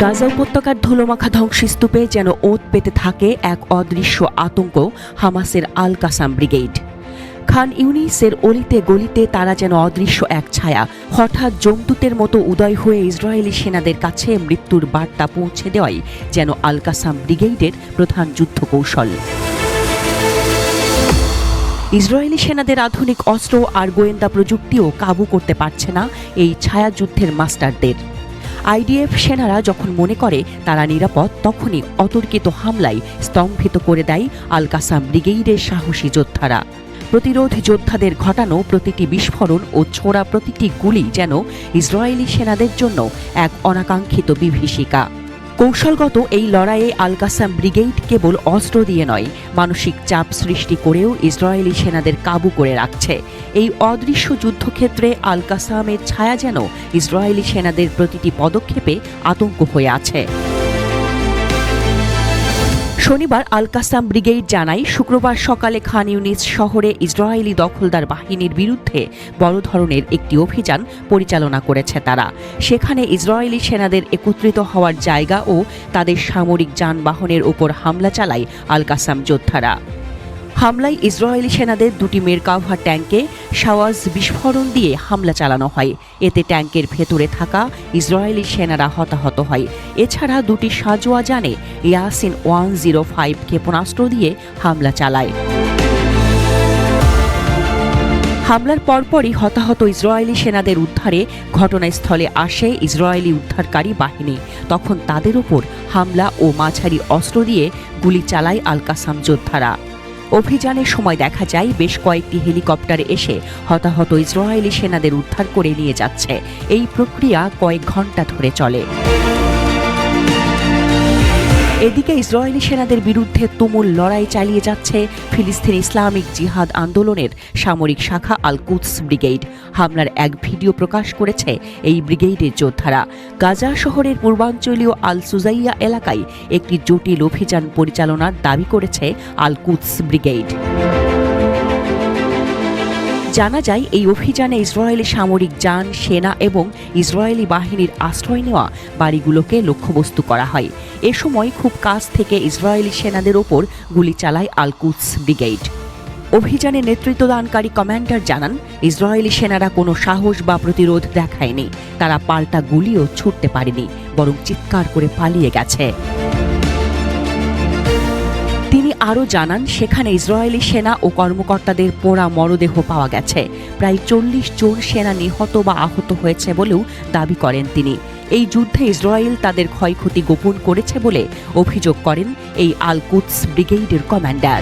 গাজা উপত্যকার ধুলোমাখা ধ্বংসস্তূপে যেন ওত পেতে থাকে এক অদৃশ্য আতঙ্ক হামাসের আল কাসাম ব্রিগেড। খান ইউনিসের অলিতে গলিতে তারা যেন অদৃশ্য এক ছায়া। হঠাৎ জমদূতের মতো উদয় হয়ে ইসরায়েলি সেনাদের কাছে মৃত্যুর বার্তা পৌঁছে দেওয়াই যেন আল কাসাম ব্রিগেডের প্রধান যুদ্ধ কৌশল ইসরায়েলি সেনাদের আধুনিক অস্ত্র আর গোয়েন্দা প্রযুক্তিও কাবু করতে পারছে না এই ছায়াযুদ্ধের মাস্টারদের। আইডিএফ সেনারা যখন মনে করে তারা নিরাপদ, তখনই অতর্কিত হামলায় স্তম্ভিত করে দেয় আল কাসাম ব্রিগেডের সাহসী যোদ্ধারা। প্রতিরোধ যোদ্ধাদের ঘটানো প্রতিটি বিস্ফোরণ ও ছোড়া প্রতিটি গুলি যেন ইসরায়েলি সেনাদের জন্য এক অনাকাঙ্ক্ষিত বিভীষিকা। কৌশলগত এই লড়াইয়ে আল কাসাম ব্রিগেড কেবল অস্ত্র দিয়ে নয়, মানসিক চাপ সৃষ্টি করেও ইসরায়েলি সেনাদের কাবু করে রাখছে। এই অদৃশ্য যুদ্ধক্ষেত্রে আল কাসামের ছায়া যেন ইসরায়েলি সেনাদের প্রতিটি পদক্ষেপে আতঙ্ক হয়ে আছে। শনিবার আলকাসাম ব্রিগেড জানায়, শুক্রবার সকালে খান ইউনিস শহরে ইসরায়েলি দখলদার বাহিনীর বিরুদ্ধে বড় ধরনের একটি অভিযান পরিচালনা করেছে তারা। সেখানে ইসরায়েলি সেনাদের একত্রিত হওয়ার জায়গা ও তাদের সামরিক যানবাহনের উপর হামলা চালায় আলকাসাম যোদ্ধারা। হামলায় ইসরায়েলি সেনাদের দুটি মেরকাভা ট্যাঙ্কে শাওয়াজ বিস্ফোরণ দিয়ে হামলা চালানো হয়। এতে ট্যাঙ্কের ভেতরে থাকা ইসরায়েলি সেনারা হতাহত হয়। এছাড়া দুটি সাজোয়া জানে ইয়াসিন ওয়ান জিরো ফাইভ ক্ষেপণাস্ত্র দিয়ে হামলা চালায়। হামলার পরপরই হতাহত ইসরায়েলি সেনাদের উদ্ধারে ঘটনাস্থলে আসে ইসরায়েলি উদ্ধারকারী বাহিনী। তখন তাদের উপর হামলা ও মাঝারি অস্ত্র দিয়ে গুলি চালায় আল কাসাম যোদ্ধারা। অভিযানের সময় দেখা যায় বেশ কয়েকটি হেলিকপ্টার এসে হতাহত ইসরায়েলি সেনাদের উদ্ধার করে নিয়ে যাচ্ছে। এই প্রক্রিয়া কয়েক ঘণ্টা ধরে চলে। এদিকে ইসরায়েলি সেনাদের বিরুদ্ধে তুমুল লড়াই চালিয়ে যাচ্ছে ফিলিস্তিন ইসলামিক জিহাদ আন্দোলনের সামরিক শাখা আল কুদস ব্রিগেড। হামলার এক ভিডিও প্রকাশ করেছে এই ব্রিগেডের যোদ্ধারা। গাজা শহরের পূর্বাঞ্চলীয় আল সুজাইয়া এলাকায় একটি জটিল অভিযান পরিচালনার দাবি করেছে আল কুদস ব্রিগেড। জানা যায়, এই অভিযানে ইসরায়েলি সামরিক যান, সেনা এবং ইসরায়েলি বাহিনীর আশ্রয় নেওয়া বাড়িগুলোকে লক্ষ্যবস্তু করা হয়। এ সময় খুব কাছ থেকে ইসরায়েলি সেনাদের ওপর গুলি চালায় আলকুদস ব্রিগেড। অভিযানে নেতৃত্বদানকারী কমান্ডার জানান, ইসরায়েলি সেনারা কোনো সাহস বা প্রতিরোধ দেখায়নি। তারা পাল্টা গুলিও ছুটতে পারেনি, বরং চিৎকার করে পালিয়ে গেছে। আরও জানান, সেখানে ইসরায়েলি সেনা ও কর্মকর্তাদের পোড়া মরদেহ পাওয়া গেছে। প্রায় চল্লিশ জন সেনা নিহত বা আহত হয়েছে বলেও দাবি করেন তিনি। এই যুদ্ধে ইসরায়েল তাদের ক্ষয়ক্ষতি গোপন করেছে বলে অভিযোগ করেন এই আল কুদস ব্রিগেডের কমান্ডার।